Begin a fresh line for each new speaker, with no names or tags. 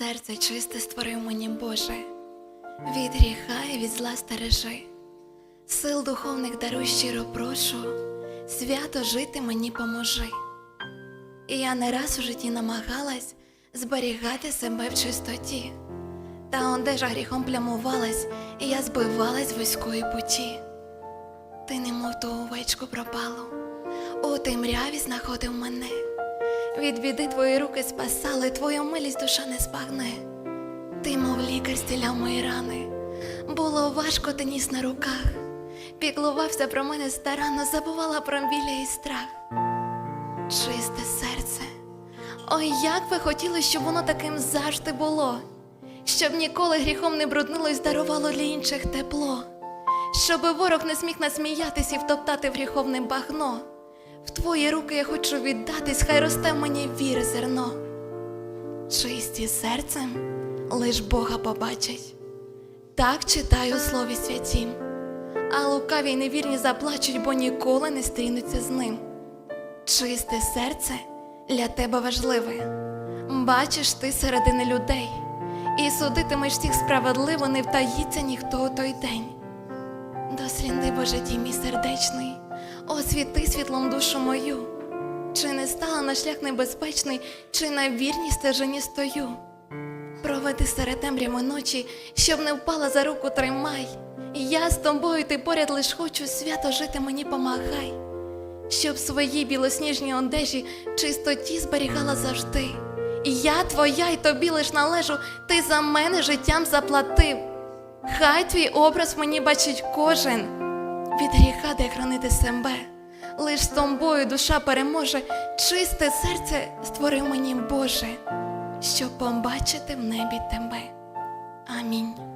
Серце чисте створив мені Боже, від гріха і від зла стережи, сил духовних даруй щиро прошу, свято жити мені поможи. І я не раз у житті намагалась зберігати себе в чистоті, та одежа гріхом плямувалась, і я збивалась вузької путі. Ти немов ту овечку пропалу, у темряві знаходив мене. Від біди твої руки спасали, твою милість душа не спагне. Ти, мов лікар, стіляв мої рани. Було важко ти ніс на руках. Піклувався про мене старанно, забувала про білі і страх. Чисте серце. Ой, як би хотілося, щоб воно таким завжди було, щоб ніколи гріхом не бруднилось, дарувало для інших тепло, щоб ворог не зміг насміятись і втоптати в гріховне багно. В твої руки я хочу віддатись, хай росте мені віри зерно. Чисті серцем лиш Бога побачать. Так читаю слові святім, а лукаві й невірні заплачуть, бо ніколи не стрінуться з ним. Чисте серце для тебе важливе. Бачиш ти середини людей, і судитимеш всіх справедливо, не втаїться ніхто у той день. Досліди Боже дім мій сердечний, освіти світлом душу мою. Чи не стала на шлях небезпечний, чи на вірній стежині стою. Проведи серед темряви ночі, щоб не впала за руку тримай. Я з тобою ти поряд лиш хочу, свято жити мені помагай, щоб свої білосніжні одежі чистоті зберігала завжди. Я твоя й тобі лиш належу, ти за мене життям заплатив. Хай твій образ мені бачить кожен, від гріха, де хранити себе, лиш з тобою душа переможе, чисте серце створив мені, Боже, щоб побачити в небі тебе. Амінь.